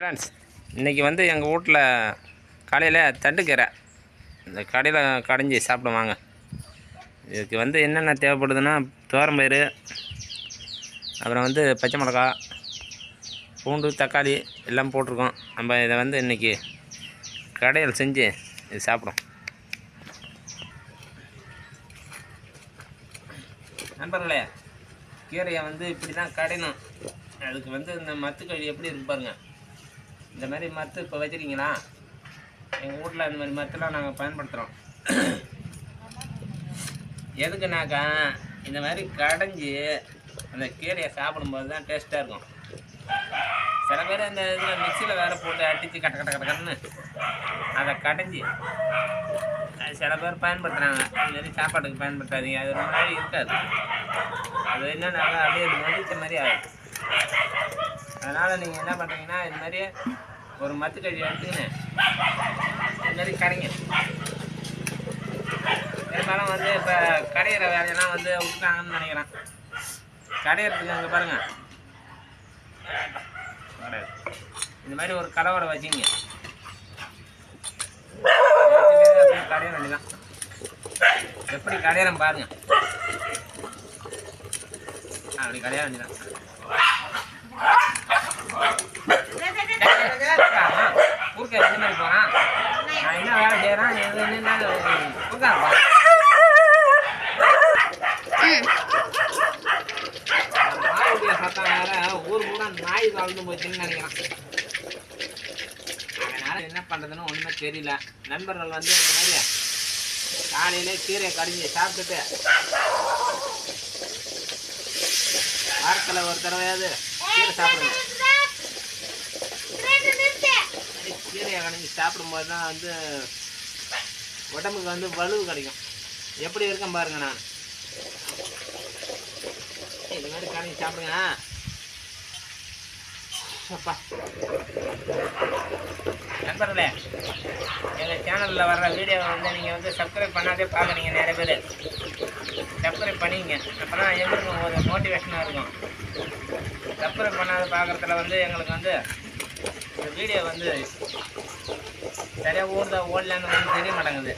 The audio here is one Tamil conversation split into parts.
ஃப்ரெண்ட்ஸ் இன்றைக்கி வந்து எங்கள் வீட்டில் காலையில் தண்டுக்கீரை இந்த கடையில் கடைஞ்சி சாப்பிடுவாங்க இதுக்கு வந்து என்னென்ன தேவைப்படுதுன்னா துவரம்பயிறு அப்புறம் வந்து பச்சை மிளகா பூண்டு தக்காளி எல்லாம் போட்டிருக்கோம். நம்ம இதை வந்து இன்றைக்கி கடையில் செஞ்சு இது சாப்பிடும். நண்பர்களே கீரையை வந்து இப்படி தான் கடையணும். அதுக்கு வந்து இந்த மத்துக்கழி எப்படி இருக்கு பாருங்கள் இந்த மாதிரி மருத்து இப்போ வச்சுருக்கீங்களா? எங்கள் வீட்டில் இந்த மாதிரி மத்துலாம் நாங்கள் பயன்படுத்துகிறோம் எதுக்குனாக்கா இந்த மாதிரி கடைஞ்சி அந்த கீரையை சாப்பிடும்போது தான் டேஸ்ட்டாக இருக்கும். சில பேர் அந்த இதில் மிக்சியில் வேறு போட்டு அடித்து கட்ட கட்ட கட்ட கட்டன்னு அதை கடைஞ்சி சில பேர் பயன்படுத்துகிறாங்க இது மாதிரி சாப்பாட்டுக்கு பயன்படுத்தாதீங்க. அது ரொம்ப நாள் இருக்காது. அது என்னன்னாக்கா அப்படியே நொடித்த மாதிரி ஆகும் அதனால் நீங்கள் என்ன பண்ணுறீங்கன்னா இது மாதிரி ஒரு மத்து கழி எடுத்துக்கினேன் இது மாதிரி கடைங்க பெரும்பாலும் வந்து இப்போ கடையிற வேலையெல்லாம் வந்து விட்டுட்டாங்கன்னு நினைக்கிறேன். கடையிறதுக்கு அங்கே பாருங்கள் இந்த மாதிரி ஒரு கலவரை வச்சுங்க. கடைய வேண்டியதான் எப்படி கடையிறோம் பாருங்க. அப்படி கடைய வேண்டியதான் ஊருக்கு எந்த மாதிரி போகிறான் நான் என்ன வேலை செய்கிறேன் எது என்ன ஊருக்கா நாயுடைய சத்தம் வேற ஊர் கூட நாய் வாழ்ந்து போச்சுன்னு நினைக்கிறேன் அதனால் என்ன பண்ணுறதுன்னு ஒன்றுமே தெரியல நண்பர்கள் வந்து இந்த மாதிரி காலையிலே கீரையை கடிஞ்சு சாப்பிட்டுட்டு வாரத்தில் ஒரு தடவையாவது கீரை சாப்பிடுங்க கீரையை சாப்பிடும்போது தான் வந்து உடம்புக்கு வந்து வலு கிடைக்கும். எப்படி இருக்கேன் பாருங்க நான். இது மாதிரி கடைஞ்சி சாப்பிடுங்க. அப்பா. நண்பர்களே எங்கள் சேனலில் வர்ற வீடியோவை வந்து நீங்கள் வந்து சப்ஸ்கிரைப் பண்ணாதே பார்க்குறீங்க நிறைய பேர். சப்ஸ்கிரைப் பண்ணிங்க அப்போ தான் எங்களுக்கு ஒரு மோட்டிவேஷனாக இருக்கும். சப்ஸ்கிரைப் பண்ணாத பார்க்குறதுல வந்து எங்களுக்கு வந்து இந்த வீடியோ வந்து சரியாக ஓடுதா ஓடலான்னு வந்து தெரிய மாட்டேங்குது.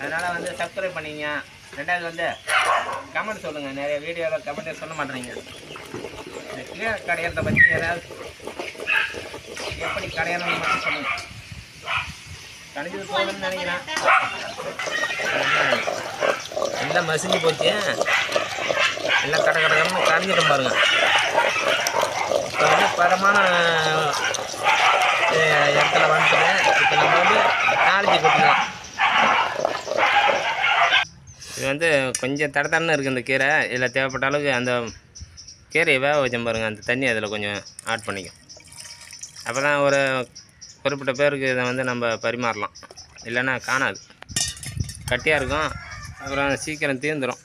அதனால் வந்து சப்ஸ்கிரைப் பண்ணிங்க. ரெண்டாவது வந்து கமெண்ட் சொல்லுங்கள் நிறைய வீடியோவில் கமெண்ட் சொல்ல மாட்டேறீங்க. இந்த கீழே கடையிறத பற்றி யாராவது எப்படி கடையணும்னு மட்டும் சொல்லுங்கள் கணிஞ்சது போகணும்னு நினைக்கிறேன். எல்லாம் மசிஞ்சு போச்சு? எல்லாம் கடை கடை கரைஞ்சிட்டோம் பாருங்கள் இப்போ வந்து பதமான இடத்துல வந்துட்டேன். இப்போ நம்ம வந்து நாளைக்கு கொட்டலாம் இது வந்து கொஞ்சம் தடத்தடன்னு இருக்குது இந்த கீரை. இதில் தேவைப்பட்ட அளவுக்கு அந்த கீரையை வேக வச்சோம் பாருங்கள் அந்த தண்ணி அதில் கொஞ்சம் ஆட் பண்ணிக்கும். அப்போ தான் ஒரு குறிப்பிட்ட பேருக்கு இதை வந்து நம்ம பரிமாறலாம். இல்லைன்னா காணாது. கட்டியாக இருக்கும். அப்புறம் சீக்கிரம் தீர்ந்துடும்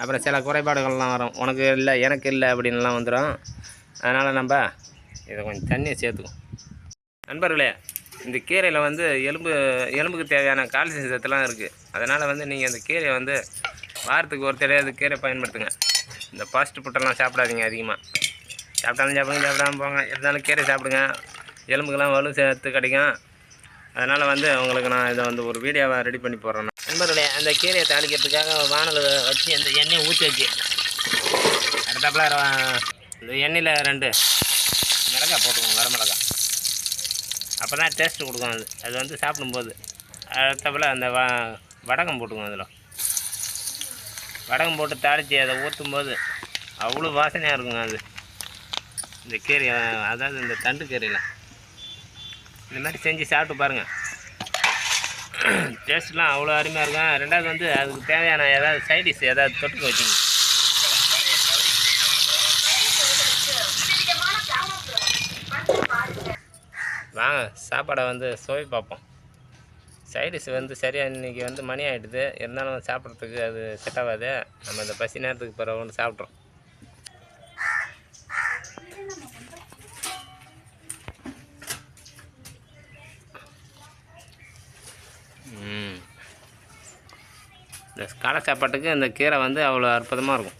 அப்புறம் சில குறைபாடுகள்லாம் வரும். உனக்கு இல்லை எனக்கு இல்லை அப்படின்லாம் வந்துடும். அதனால் நம்ம இதை கொஞ்சம் தண்ணியை சேர்த்துக்கும் நண்பர்களே இந்த கீரையில் வந்து எலும்பு எலும்புக்கு தேவையான கால்சியம் சத்துலாம் இருக்குது அதனால் வந்து நீங்கள் அந்த கீரையை வந்து வாரத்துக்கு ஒரு தடையாவது கீரை பயன்படுத்துங்க. இந்த ஃபாஸ்ட் ஃபுட்டெல்லாம் சாப்பிடாதீங்க அதிகமாக சாப்பிட்டாலும் சாப்பிடுங்க சாப்பிடாம போங்க. இருந்தாலும் கீரை சாப்பிடுங்க. எலும்புக்கெல்லாம் வலு சேர்த்து கிடைக்கும். அதனால் வந்து உங்களுக்கு நான் இதை வந்து ஒரு வீடியோவை ரெடி பண்ணி போடுறேன். நண்பர்களே அந்த கீரையை தாளிக்கிறதுக்காக வானல் வச்சு அந்த எண்ணெயை ஊற்றி வச்சு. அடுத்தாப்புல ர- இந்த எண்ணெயில் ரெண்டு. மிளகாய் போட்டுக்கோங்க வர மிளகாய். அப்போ தான் டேஸ்ட்டு கொடுக்கும் அது. அது வந்து சாப்பிடும்போது. அடுத்தாப்புல அந்த வ வடகம் போட்டுக்கோங்க அதில். வடகம் போட்டு தாளித்து அதை ஊற்றும் போது அவ்வளோ வாசனையாக இருக்குங்க அது. இந்த கீரை அதாவது இந்த தண்டு கீரையெல்லாம் இந்த மாதிரி செஞ்சு சாப்பிட்டு பாருங்கள் டேஸ்ட்லாம் அவ்வளோ அருமையாக இருக்கும். ரெண்டாவது வந்து அதுக்கு தேவையான ஏதாவது சைடிஷ் ஏதாவது தொட்டுக்க வச்சுங்க வாங்க சாப்பாடை வந்து சுவை பார்ப்போம். சைடிஷ் வந்து சரியாக இன்றைக்கி வந்து மணி ஆகிடுது இருந்தாலும் சாப்பிட்றதுக்கு அது செட் ஆகாது. நம்ம இந்த பசி நேரத்துக்கு பிறகு ஒன்று சாப்பிட்றோம். இந்த காலை சாப்பாட்டுக்கு இந்த கீரை வந்து அவ்வளோ அற்புதமாக இருக்கும்.